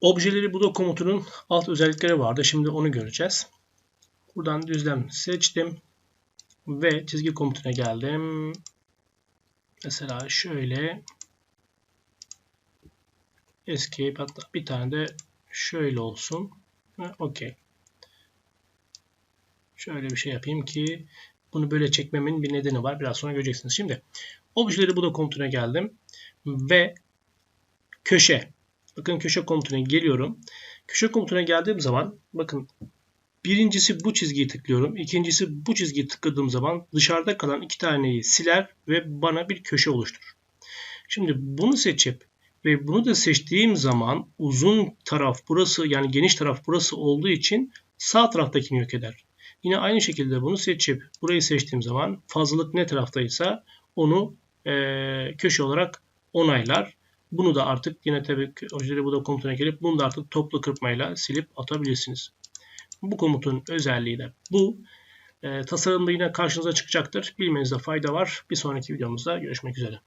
Objeleri budo komutunun alt özellikleri vardı. Şimdi onu göreceğiz. Buradan düzlem seçtim. Ve çizgi komutuna geldim. Mesela şöyle escape hatta bir tane de şöyle olsun. Okey. Şöyle bir şey yapayım ki bunu böyle çekmemin bir nedeni var. Biraz sonra göreceksiniz. Şimdi objeleri budo komutuna geldim. Ve köşe. Bakın köşe komutuna geliyorum. Köşe komutuna geldiğim zaman bakın birincisi bu çizgiyi tıklıyorum. İkincisi bu çizgiyi tıkladığım zaman dışarıda kalan iki taneyi siler ve bana bir köşe oluşturur. Şimdi bunu seçip ve bunu da seçtiğim zaman uzun taraf burası yani geniş taraf burası olduğu için sağ taraftakini yok eder. Yine aynı şekilde bunu seçip burayı seçtiğim zaman fazlalık ne taraftaysa onu e, köşe olarak onaylar. Bunu da artık yine tabii objeleri bu da komutuna gelip bunu da artık toplu kırpmayla silip atabilirsiniz. Bu komutun özelliği de bu. E, tasarımda yine karşınıza çıkacaktır. Bilmenizde fayda var. Bir sonraki videomuzda görüşmek üzere.